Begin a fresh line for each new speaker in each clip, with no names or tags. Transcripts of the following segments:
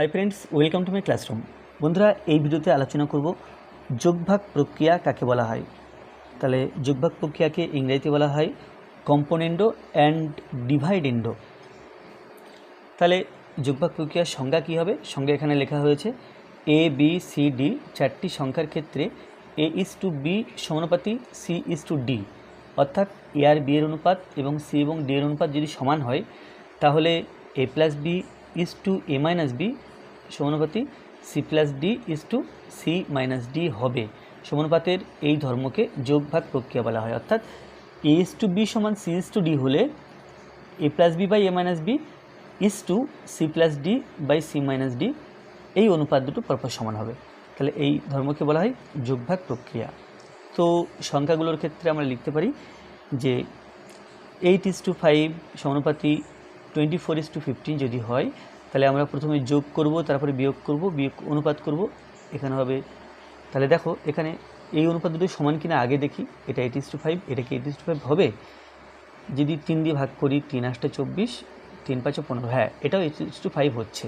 Hi friends welcome to my classroom বন্ধুরা, এই ভিডিওতে আলোচনা করব যোগভাগ প্রক্রিয়া কাকে বলা হয়। তাহলে যোগভাগ প্রক্রিয়াকে ইংরেজিতে বলা হয় কম্পোনেন্ডো অ্যান্ড ডিভাইডেন্ডো তাহলে যোগভাগ প্রক্রিয়ার সংজ্ঞা কী হবে? সংজ্ঞা এখানে লেখা হয়েছে এ বি সি ডি চারটি সংখ্যার ক্ষেত্রে এ ইস টু বি সমানুপাতি সি ইস টু ডি অর্থাৎ এ আর বি এর অনুপাত এবং সি এবং ডি এর অনুপাত যদি সমান হয়, তাহলে A plus B is to A minus B সমানুপাতি C plus D is to C minus D হবে। সমানুপাতের এই ধর্মকে যোগভাগ প্রক্রিয়া বলা হয়। অর্থাৎ এ ইস টু বি সমান সি ইস টু ডি হলে A plus B by A minus B is to C plus D by C minus D এই অনুপাত দুটো পরপর সমান হবে। তাহলে এই ধর্মকে বলা হয় যোগভাগ প্রক্রিয়া। তো সংখ্যাগুলোর ক্ষেত্রে আমরা লিখতে পারি যে eight is to five সমানুপাতি twenty four is to fifteen যদি হয় তাহলে আমরা প্রথমে যোগ করব, তারপরে বিয়োগ করব, বিয়োগ অনুপাত করব, এখানে হবে, তাহলে দেখো এখানে এই অনুপাত দুটো সমান কিনা আগে দেখি, এটা এইট টু ফাইভ এটা কি এইট ইস টু ফাইভ হবে। যদি তিন দিয়ে ভাগ করি, তিন আটটা চব্বিশ, তিন পাঁচে পনেরো হ্যাঁ এটাও এইট টু ফাইভ হচ্ছে।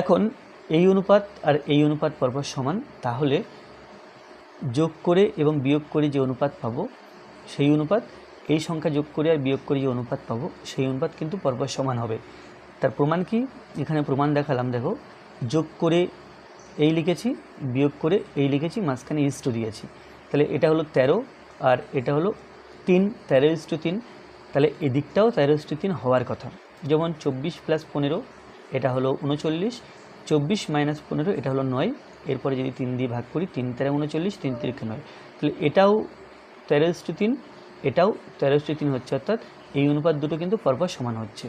এখন এই অনুপাত আর এই অনুপাত পরপর সমান, তাহলে যোগ করে এবং বিয়োগ করে যে অনুপাত পাবো, সেই অনুপাত, এই সংখ্যা যোগ করে আর বিয়োগ করে যে অনুপাত পাবো, সেই অনুপাত কিন্তু পরপর সমান হবে। তার প্রমাণ কি? এখানে প্রমাণ দেখালাম, দেখো। যোগ করে এই লিখেছি, বিয়োগ করে এই লিখেছি, মাঝখানে ইস্টু দিয়েছি। তাহলে এটা হলো তেরো, আর এটা হলো তিন, তেরো ইস্টু তিন। তাহলে এদিকটাও তেরো ইস্টু তিন হওয়ার কথা। যেমন চব্বিশ প্লাস পনেরো, এটা হলো উনচল্লিশ। চব্বিশ মাইনাস পনেরো, এটা হলো নয়। এরপরে যদি তিন দিয়ে ভাগ করি, তিন তেরো উনচল্লিশ, তিন তিরিকে নয়। তাহলে এটাও তেরো ইস্টু তিন, এটাও তেরো ইস্টু তিন হচ্ছে, অর্থাৎ এই অনুপাত দুটো কিন্তু পরপর সমান হচ্ছে।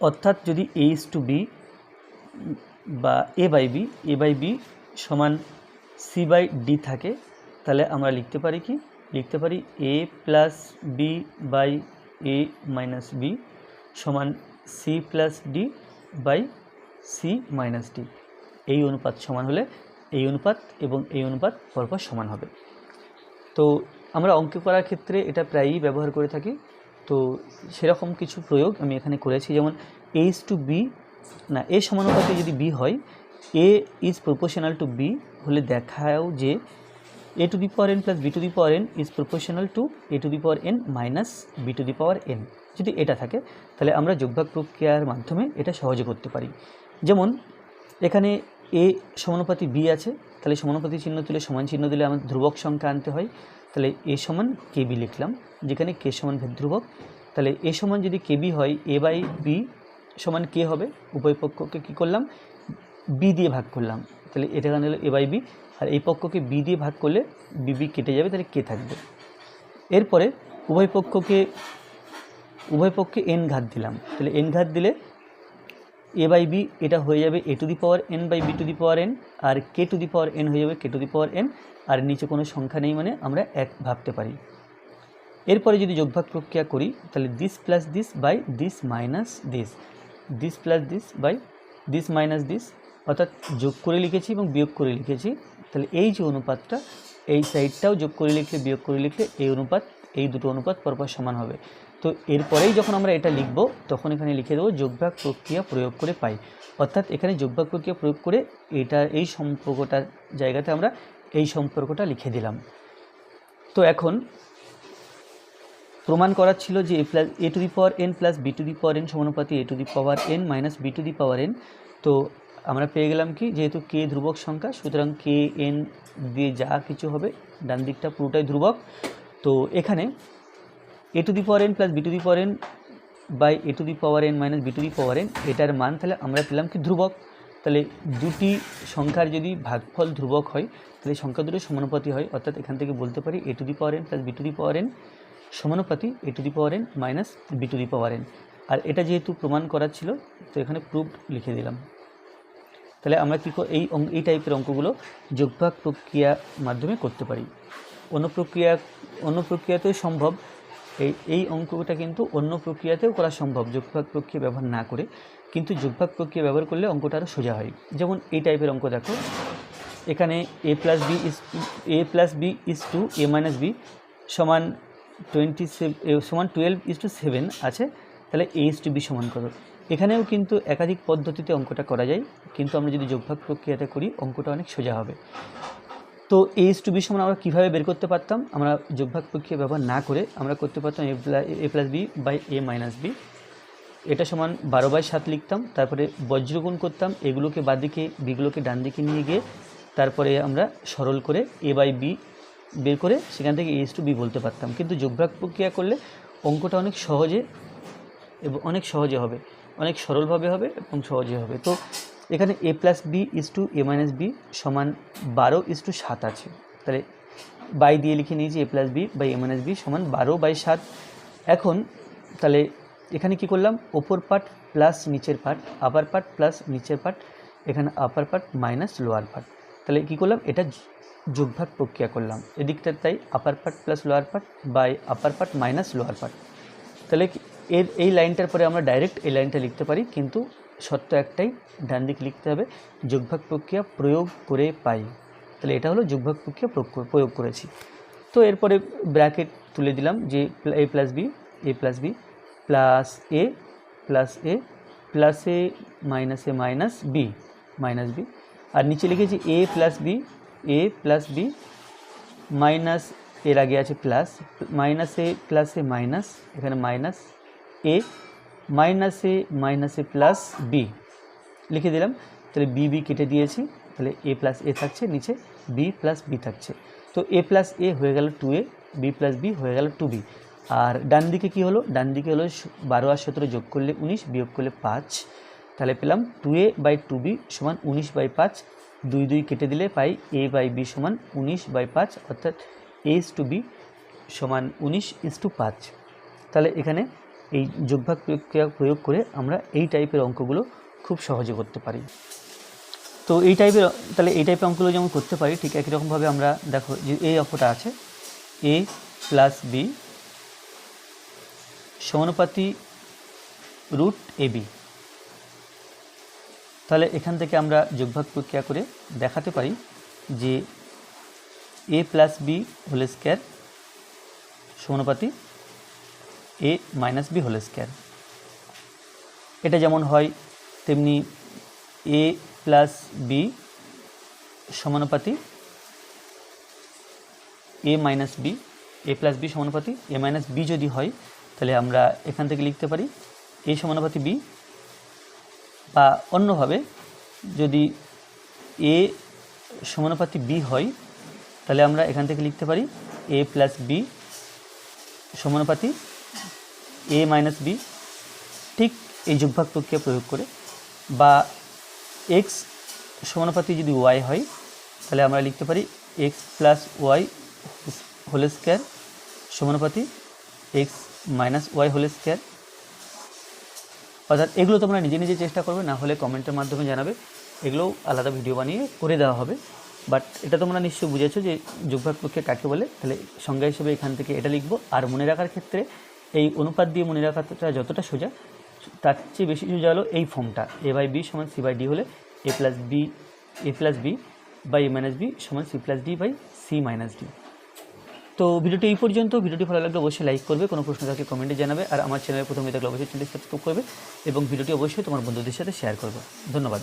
অর্থাৎ যদি এ ইস টু বি বা A by B A by B সমান সি বাই ডি থাকে, তাহলে আমরা লিখতে পারি কি? লিখতে পারি A plus B by A minus B সমান C plus D by C minus D এই অনুপাত সমান হলে এই অনুপাত এবং এই অনুপাত পরপর সমান হবে। তো আমরা অঙ্ক করার ক্ষেত্রে এটা প্রায়ই ব্যবহার করে থাকি। তো সেরকম কিছু প্রয়োগ আমি এখানে করেছি। যেমন এ ইস টু বি না এ সমানুপাতে যদি বি হয় A is proportional to B হলে দেখাও যে A to the power N plus B to the power N is proportional to A to the power N minus B to the power N যদি এটা থাকে, তাহলে আমরা যোগভাগ প্রক্রিয়ার মাধ্যমে এটা সহজে করতে পারি। যেমন এখানে এ সমানুপাতি বি আছে, তাহলে সমানুপাতি চিহ্ন তুলে সমান চিহ্ন দিলে আমাদের ধ্রুবক সংখ্যা আনতে হয়। তাহলে এ সমান কে বি লিখলাম, যেখানে কে সমান ধ্রুবক। তাহলে এ সমান যদি কে বি হয়, এ বাই বি সমান কে হবে? উভয় পক্ষকে কী করলাম? বি দিয়ে ভাগ করলাম। তাহলে এটা হলো এ বাই বি, আর এই পক্ষকে বি দিয়ে ভাগ করলে বিবি কেটে যাবে, তাহলে কে থাকবে? এরপরে উভয় পক্ষকে, উভয় পক্ষে এন ঘাত দিলাম। তাহলে এন ঘাত দিলে এ বাই বি এটা হয়ে যাবে A to the power N by B to the power N R K to the power N হয়ে যাবে কে টু দি পাওয়ার এন আর নিচে কোনো সংখ্যা নেই মানে আমরা এক ভাবতে পারি। এরপরে যদি যোগভাগ প্রক্রিয়া করি, তাহলে this plus this by this minus this this plus this by this minus this অর্থাৎ যোগ করে লিখেছি এবং বিয়োগ করে লিখেছি, তাহলে এই যে অনুপাতটা, এই সাইডটাও যোগ করে লিখলে, বিয়োগ করে লিখলে এই অনুপাত, এই দুটো অনুপাত পরপর সমান হবে। তো এরপরেই যখন আমরা এটা লিখব, তখন এখানে লিখে দেবো যোগভাগ প্রক্রিয়া প্রয়োগ করে পাই। অর্থাৎ এখানে যোগভাগ প্রক্রিয়া প্রয়োগ করে এটা, এই সম্পর্কটার জায়গাতে আমরা এই সম্পর্কটা লিখে দিলাম। তো এখন প্রমাণ করার ছিল যে A plus, A to the power N plus B to the power N সমানুপাতি, A to the power N minus B to the power N. তো আমরা পেয়ে গেলাম কি? যেহেতু কে ধ্রুবক সংখ্যা, সুতরাং কে এন দিয়ে যা কিছু হবে, ডান দিকটা পুরোটাই ধ্রুবক। তো এখানে A to the power N plus B to the power N by A to the power N minus B to the power N এটার মান তাহলে আমরা পেলাম কি ধ্রুবক। তাহলে দুটি সংখ্যার যদি ভাগফল ধ্রুবক হয়, তাহলে সংখ্যা দুটো সমানুপাতি হয়। অর্থাৎ এখান থেকে বলতে পারি A to the power N plus B to the power N সমানুপাতি A to the power N minus B to the power N আর এটা যেহেতু প্রমাণ করার ছিল, তো এখানে প্রুফ লিখে দিলাম। তাহলে আমরা কী ক- এই অঙ্ক- এই টাইপের অঙ্কগুলো যোগভাগ প্রক্রিয়া মাধ্যমে করতে পারি। অন্য প্রক্রিয়া অন্য প্রক্রিয়াতেও সম্ভব। এই এই অঙ্কটা কিন্তু অন্য প্রক্রিয়াতেও করা সম্ভব। যোগভাগ প্রক্রিয়া ব্যবহার না করে, কিন্তু যোগভাগ প্রক্রিয়া ব্যবহার করলে অঙ্কটা আরও সোজা হয়। যেমন এই টাইপের অঙ্ক দেখো। এখানে A plus B is A plus B is to A minus B সমান টোয়েন্টি সমান টুয়েলভ ইস টু সেভেন আছে। তাহলে এ ইস টু বি সমান কত? এখানেও কিন্তু একাধিক পদ্ধতিতে অঙ্কটা করা যায়, কিন্তু আমরা যদি যোগভাগ প্রক্রিয়াতে করি, অঙ্কটা অনেক সোজা হবে। তো এ ইস টু বি সমান আমরা কীভাবে বের করতে পারতাম? আমরা যোগভাগ প্রক্রিয়া ব্যবহার না করে আমরা করতে পারতাম A plus A plus B by A minus B এটা সমান বারো বাই সাত লিখতাম, তারপরে বজ্রগুণ করতাম, এগুলোকে বাদিকে বিগুলোকে ডান দিকে নিয়ে গিয়ে তারপরে আমরা সরল করে এ বাই বি বের করে সেখান থেকে এইচ টু বি বলতে পারতাম। কিন্তু যোগভাগ প্রক্রিয়া করলে অঙ্কটা অনেক সহজে এবং অনেক সহজে হবে, অনেক সরলভাবে হবে এবং সহজে হবে। তো এখানে A plus B is to A minus B সমান বারো ইস টু সাত আছে। তাহলে বাই দিয়ে লিখে নিয়েছি A plus B by A minus B সমান বারো বাই সাত। এখন তাহলে এখানে কি করলাম? ওপর পার্ট প্লাস নিচের পার্ট আপার পার্ট প্লাস নিচের পার্ট এখানে upper part minus lower part তাহলে কি করলাম? এটা যোগভাগ প্রক্রিয়া করলাম। এদিকটা তাই upper part plus lower part by upper part minus lower part তাহলে এর এই লাইনটার পরে আমরা ডাইরেক্ট এই লাইনটা লিখতে পারি, কিন্তু সত্য একটাই, ডান দিকে লিখতে হবে, যোগভাগ প্রক্রিয়া প্রয়োগ করে পাই। তাহলে এটা হলো যোগভাগ প্রক্রিয়া প্রয়োগ করেছি। তো এরপরে ব্র্যাকেট তুলে দিলাম যে A plus B, A plus B, plus A plus A plus A minus A minus B minus B. আর নিচে লিখেছি A plus B, A plus B, minus এর আগে আছে plus, minus A plus A minus, এখানে minus A minus minus plus B লিখে দিলাম, তাহলে B B কেটে দিয়েছি, তাহলে এ প্লাস এ থাকছে, নিচে বি প্লাস বি থাকছে। তো এ প্লাস এ হয়ে গেল two A B plus B হয়ে গেল টু বি আর ডান দিকে কী হলো? ডান দিকে হলো বারো আর সতেরো যোগ করলে উনিশ, বিয়োগ করলে পাঁচ। তাহলে পেলাম two A by two B সমান উনিশ বাই পাঁচ। দুই দুই কেটে দিলে পাই এ বাই বি সমান উনিশ বাই পাঁচ, অর্থাৎ এ ইস টু বি সমান উনিশ ইস টু পাঁচ। তাহলে এখানে এই যোগভাগ প্রক্রিয়া প্রয়োগ করে আমরা এই টাইপের অঙ্কগুলো খুব সহজে করতে পারি। তো এই টাইপের তাহলে এই টাইপের অঙ্কগুলো যেমন করতে পারি, ঠিক একই রকমভাবে আমরা দেখো যে এই অঙ্কটা আছে। এ প্লাস বি সমানুপাতি রুট এ বি তাহলে এখান থেকে আমরা যোগভাগ প্রক্রিয়া করে দেখাতে পারি যে A plus B whole square সমানুপাতি A minus B whole square. এটা যেমন হয়, তেমনি A plus B সমানুপাতি A minus B, A plus B সমানুপাতি, A minus B যদি হয়, তাহলে আমরা এখান থেকে লিখতে পারি এ সমানুপাতি বি, বা অন্যভাবে যদি এ সমানুপাতি বি হয়, তাহলে আমরা এখান থেকে লিখতে পারি এ প্লাস বি সমানুপাতি এ মাইনাস বি ঠিক এই যোগভাগ প্রক্রিয়া প্রয়োগ করে, বা এক্স সমানুপাতি যদি ওয়াই হয়, তাহলে আমরা লিখতে পারি X plus Y whole square সমানুপাতি X minus Y whole square অর্থাৎ এগুলো তোমরা নিজে নিজে চেষ্টা করবে, না হলে কমেন্টের মাধ্যমে জানাবে। এগুলোও আলাদা ভিডিও বানিয়ে করে দেওয়া হবে। বাট এটা তোমরা নিশ্চয়ই বুঝেছ যে যোগভাগ প্রক্রিয়া কাকে বলে। তাহলে সংজ্ঞা হিসেবে এখান থেকে এটা লিখব। আর মনে রাখার ক্ষেত্রে এই অনুপাত দিয়ে মনে রাখাটা যতটা সোজা, তার চেয়ে বেশি সোজা হলো এই ফর্মটা। এ বাই বি সমান সি বাই ডি হলে A plus B A plus B by A minus B সমান C plus D by C minus D তো ভিডিওটি এই পর্যন্ত। ভিডিওটি ভালো লাগলে অবশ্যই লাইক করবে, কোনো প্রশ্ন থাকলে কমেন্টে জানাবে, আর আমার চ্যানেলে প্রথমে থাকলে অবশ্যই চ্যানেলটি সাবস্ক্রাইব করবে এবং ভিডিওটি অবশ্যই তোমার বন্ধুদের সাথে শেয়ার করবে। ধন্যবাদ।